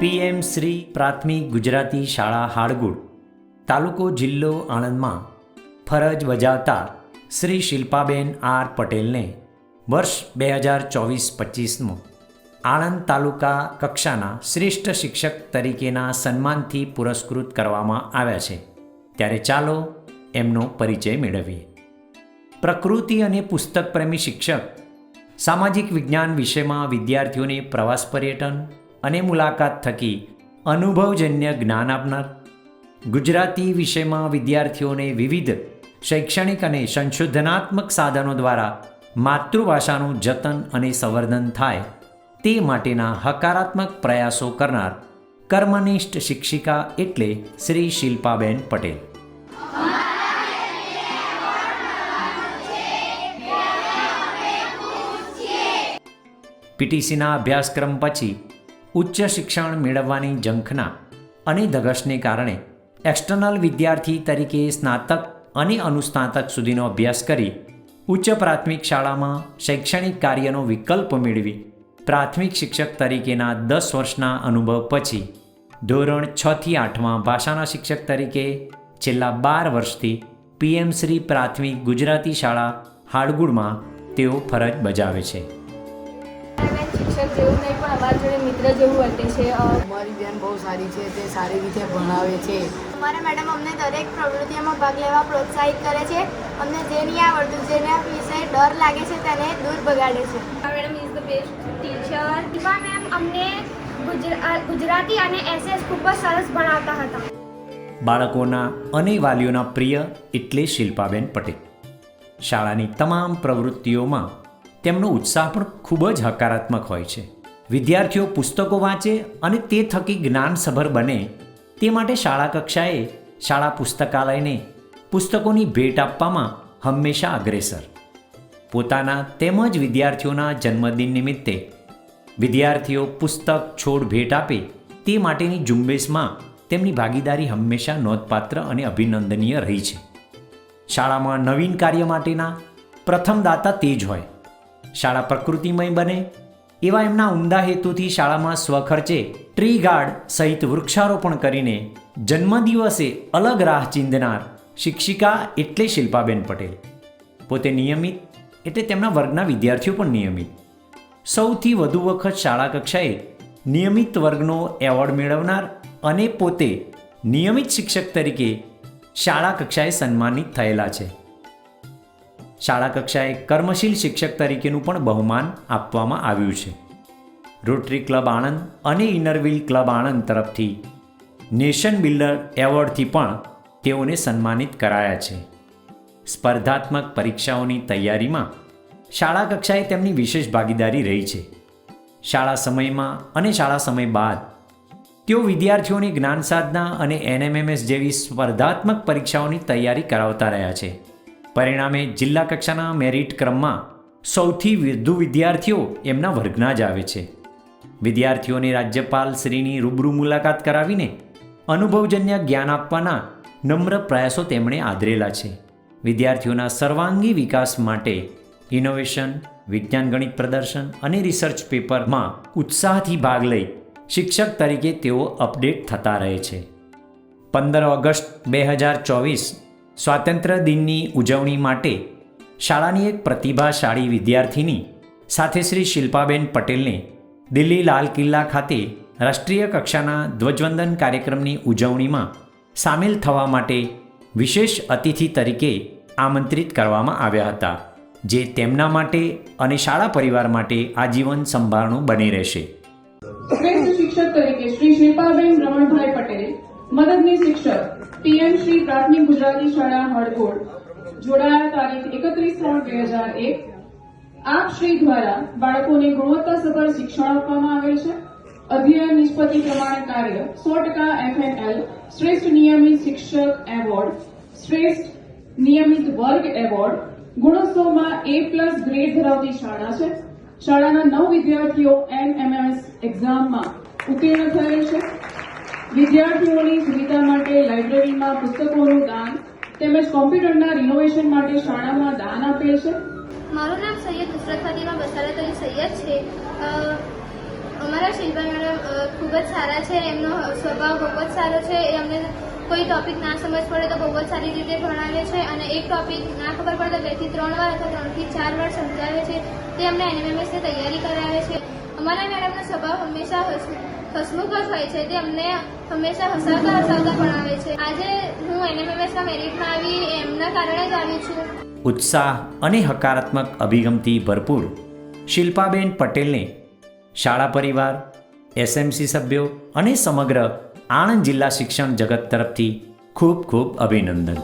PM Shri પ્રાથમિક ગુજરાતી શાળા હાડગુડ, તાલુકો જિલ્લો આણંદમાં ફરજ બજાવતા શ્રી શિલ્પાબેન આર પટેલને વર્ષ બે હજાર ચોવીસ પચીસનું આણંદ તાલુકા કક્ષાના શ્રેષ્ઠ શિક્ષક તરીકેના સન્માનથી પુરસ્કૃત કરવામાં આવ્યા છે. ત્યારે ચાલો એમનો પરિચય મેળવીએ. પ્રકૃતિ અને પુસ્તક પ્રેમી શિક્ષક, સામાજિક વિજ્ઞાન વિષયમાં વિદ્યાર્થીઓને પ્રવાસ પર્યટન અને મુલાકાત થકી અનુભવજન્ય જ્ઞાન આપનાર ગુજરાતી વિષયમાં વિદ્યાર્થીઓને વિવિધ શૈક્ષણિક અને સંશોધનાત્મક સાધનો દ્વારા માતૃભાષાનું જતન અને સંવર્ધન થાય તે માટેના હકારાત્મક પ્રયાસો કરનાર કર્મનિષ્ઠ શિક્ષિકા એટલે શ્રી શિલ્પાબેન પટેલ. પીટીસીના અભ્યાસક્રમ પછી ઉચ્ચ શિક્ષણ મેળવવાની ઝંખના અને ધગશને કારણે એક્સટર્નલ વિદ્યાર્થી તરીકે સ્નાતક અને અનુસ્નાતક સુધીનો અભ્યાસ કરી ઉચ્ચ પ્રાથમિક શાળામાં શૈક્ષણિક કાર્યનો વિકલ્પ મેળવી પ્રાથમિક શિક્ષક તરીકેના દસ વર્ષના અનુભવ પછી ધોરણ છથી આઠમાં ભાષાના શિક્ષક તરીકે છેલ્લા બાર વર્ષથી પીએમ શ્રી પ્રાથમિક ગુજરાતી શાળા હાડગુડમાં તેઓ ફરજ બજાવે છે. શિક્ષક જેવું નહીં પણ અમારા જોડે મિત્ર જેવું વર્તે છે. અમારી બેન બહુ સારી છે તે સારી રીતે ભણાવે છે. અમારા મેડમ અમને દરેક પ્રવૃત્તિઓમાં ભાગ લેવા પ્રોત્સાહિત કરે છે. અમને જે નહીં આવડતું જેના વિશે ડર લાગે છે તેને દૂર ભગાડે છે. Madam is the best teacher Deepa ma'am અમને ગુજરાતી અને એસએસ ખૂબ જ સરસ ભણાવતા હતા. બાળકોના અને વાલીઓના પ્રિય એટલે શિલ્પાબેન પટેલ. શાળાની તમામ પ્રવૃત્તિઓમાં તેમનો ઉત્સાહ પણ ખૂબ જ હકારાત્મક હોય છે. વિદ્યાર્થીઓ પુસ્તકો વાંચે અને તે થકી જ્ઞાનસભર બને તે માટે શાળા કક્ષાએ, શાળા પુસ્તકાલયને પુસ્તકોની ભેટ આપવામાં હંમેશા અગ્રેસર. પોતાના તેમજ વિદ્યાર્થીઓના જન્મદિન નિમિત્તે વિદ્યાર્થીઓ પુસ્તક છોડ ભેટ આપે તે માટેની ઝુંબેશમાં તેમની ભાગીદારી હંમેશા નોંધપાત્ર અને અભિનંદનીય રહી છે. શાળામાં નવીન કાર્ય માટેના પ્રથમ દાતા તે જ હોય. શાળા પ્રકૃતિમય બને, એવા એમના ઉમદા હેતુથી શાળામાં સ્વખર્ચે ટ્રી ગાર્ડ સહિત વૃક્ષારોપણ કરીને જન્મદિવસે અલગ રાહ ચીંધનાર શિક્ષિકા એટલે શિલ્પાબેન પટેલ. પોતે નિયમિત એટલે તેમના વર્ગના વિદ્યાર્થીઓ પણ નિયમિત. સૌથી વધુ વખત શાળા કક્ષાએ નિયમિત વર્ગનો એવોર્ડ મેળવનાર અને પોતે નિયમિત શિક્ષક તરીકે શાળા કક્ષાએ સન્માનિત થયેલા છે. શાળા કક્ષાએ કર્મશીલ શિક્ષક તરીકેનું પણ બહુમાન આપવામાં આવ્યું છે. રોટરી ક્લબ આણંદ અને ઇનરવિલ ક્લબ આણંદ તરફથી નેશન બિલ્ડર એવોર્ડથી પણ તેઓને સન્માનિત કરાયા છે. સ્પર્ધાત્મક પરીક્ષાઓની તૈયારીમાં શાળા કક્ષાએ તેમની વિશેષ ભાગીદારી રહી છે. શાળા સમયમાં અને શાળા સમય બાદ તેઓ વિદ્યાર્થીઓની જ્ઞાન સાધના અને એનએમએમએસ જેવી સ્પર્ધાત્મક પરીક્ષાઓની તૈયારી કરાવતા રહ્યા છે. પરિણામે જિલ્લા કક્ષાના મેરિટ ક્રમમાં સૌથી વધુ વિદ્યાર્થીઓ એમના વર્ગના જ આવે છે. વિદ્યાર્થીઓને રાજ્યપાલ શ્રીની રૂબરૂ મુલાકાત કરાવીને અનુભવજન્ય જ્ઞાન આપવાના નમ્ર પ્રયાસો તેમણે આદરેલા છે. વિદ્યાર્થીઓના સર્વાંગી વિકાસ માટે ઇનોવેશન વિજ્ઞાન ગણિત પ્રદર્શન અને રિસર્ચ પેપરમાં ઉત્સાહથી ભાગ લઈ શિક્ષક તરીકે તેઓ અપડેટ થતા રહે છે. પંદર ઓગસ્ટ બે હજાર ચોવીસ સ્વાતંત્ર્ય દિનની ઉજવણી માટે શાળાની એક પ્રતિભાશાળી વિદ્યાર્થીની સાથે શ્રી શિલ્પાબેન પટેલને દિલ્હી લાલ કિલ્લા ખાતે રાષ્ટ્રીય કક્ષાના ધ્વજવંદન કાર્યક્રમની ઉજવણીમાં સામેલ થવા માટે વિશેષ અતિથિ તરીકે આમંત્રિત કરવામાં આવ્યા હતા, જે તેમના માટે અને શાળા પરિવાર માટે આજીવન સંભાળનું બની રહેશે. શ્રેષ્ઠ શિક્ષક તરીકે શ્રી શિલ્પાબેન રમણભાઈ પટેલ મદદની શિક્ષક પીએમ શ્રી પ્રાથમિક ગુજરાતી શાળા હળગોળ જોડાયા તારીખ એકત્રીસ ત્રણ બે હજાર એક. આપ શ્રી દ્વારા બાળકોને ગુણવત્તાસભર શિક્ષણ આપવામાં આવેલ છે. અધ્યયન નિષ્પતિ પ્રમાણે કાર્ય સો ટકા એફએનએલ, શ્રેષ્ઠ નિયમિત શિક્ષક એવોર્ડ, શ્રેષ્ઠ નિયમિત વર્ગ એવોર્ડ. ગુણોત્સવમાં એ પ્લસ ગ્રેડ ધરાવતી શાળા છે. શાળાના નવ વિદ્યાર્થીઓ એનએમએસ એક્ઝામમાં ઉત્તીર્ણ થયેલ છે. વિદ્યાર્થીઓની સુવિધા માટે લાઇબ્રેરીમાં પુસ્તકોનું દાન તેમજ કોમ્પ્યુટરના રિનોવેશન માટે શાળામાં દાન આપેલ છે. મારું નામ સૈયદ નુસરત ફાતિમા બસારત અલી સૈયદ છે. અમારા શિલ્પા મેડમ ખૂબ જ સારા છે. એમનો સ્વભાવ બહુ જ સારો છે. એ અમને કોઈ ટોપિક ના સમજ પડે તો બહુ જ સારી રીતે ભણાવે છે અને એક ટોપિક ના ખબર પડે તો બેથી ત્રણ વાર અથવા ત્રણથી ચાર વાર સમજાવે છે. તે અમને એનએમએમએસની તૈયારી કરાવે છે. અમારા મેડમનો સ્વભાવ હંમેશા હસ- હસમુખ જ હોય છે, તે અમને હંમેશા હસાવતા હસાવતા ભણાવે છે. આજે હું એનએમએમએસના મેરિટમાં આવી, એમના કારણે જ આવી છું. ઉત્સાહ અને હકારાત્મક અભિગમથી ભરપૂર શિલ્પાબેન પટેલને શાળા પરિવાર, એસએમસી સભ્યો અને સમગ્ર આણંદ જિલ્લા શિક્ષણ જગત તરફથી ખૂબ ખૂબ અભિનંદન.